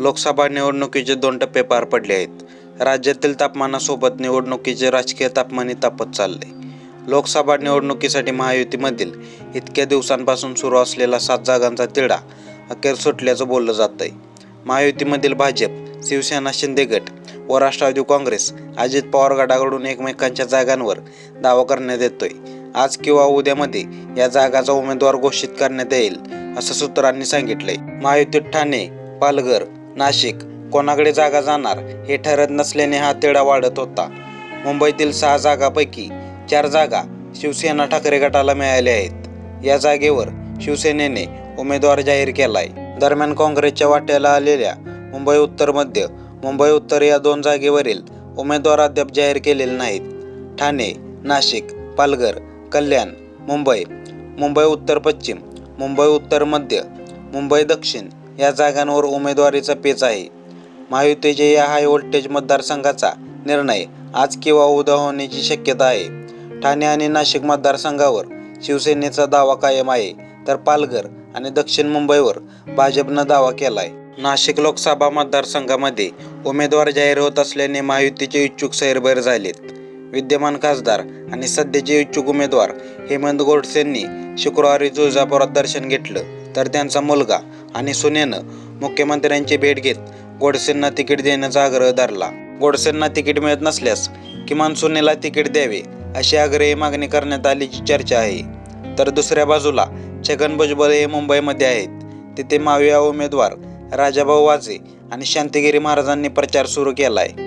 लोकसभा निवडणुकीचे दोन टप्पे पार पडले आहेत. राज्यातील तापमानासोबत निवडणुकीचे राजकीय तापमानही तापत चालले. लोकसभा निवडणुकीसाठी महायुतीमधील इतक्या दिवसांपासून सुरू असलेला सात जागांचा तिढा अखेर सुटल्याचं बोललं जात आहे महायुतीमधील भाजप शिवसेना शिंदे गट व राष्ट्रवादी काँग्रेस अजित पवार गटाकडून एकमेकांच्या जागांवर दावा करण्यात येतोय. आज किंवा उद्यामध्ये या जागाचा उमेदवार घोषित करण्यात येईल असं सूत्रांनी सांगितलंय. महायुतीत ठाणे पालघर नाशिक. कोणाकडे जागा जाणार हे ठरत नसल्याने हा तेढा वाढत होता. मुंबईतील सहा जागापैकी चार जागा शिवसेना ठाकरे गटाला मिळाल्या आहेत. या जागेवर शिवसेनेने उमेदवार जाहीर केलाय. दरम्यान काँग्रेसच्या वाट्याला आलेल्या मुंबई उत्तर मध्य मुंबई उत्तर या दोन जागेवरील उमेदवार अद्याप जाहीर केलेले नाहीत. ठाणे नाशिक पालघर कल्याण मुंबई मुंबई उत्तर पश्चिम मुंबई उत्तर मध्य मुंबई दक्षिण या जागांवर उमेदवारीचा पेच आहे. महायुतीचे या हाय व्होल्टेज मतदारसंघाचा निर्णय आज किंवा उद्या होण्याची शक्यता आहे. ठाणे आणि नाशिक मतदारसंघावर शिवसेनेचा दावा कायम आहे तर पालघर आणि दक्षिण मुंबईवर भाजपनं दावा केलाय. नाशिक लोकसभा मतदारसंघामध्ये उमेदवार जाहीर होत असल्याने महायुतीचे इच्छुक सैरभैर झालेत. विद्यमान खासदार आणि सध्याचे इच्छुक उमेदवार हेमंत गोडसेंनी शुक्रवारी तुळजापुरात दर्शन घेतलं. तर त्यांचा मुलगा आणि सुनेनं मुख्यमंत्र्यांची भेट घेत गोडसेंना तिकीट देण्याचा आग्रह धरला. गोडसेंना तिकीट मिळत नसल्यास किमान सुनेला तिकीट द्यावे अशी आग्रही मागणी करण्यात आल्याची चर्चा आहे. तर दुसऱ्या बाजूला छगन भुजबळ हे मुंबईमध्ये आहेत. तिथे माविया उमेदवार राजाभाऊ वाजे आणि शांतिगिरी महाराजांनी प्रचार सुरू केला आहे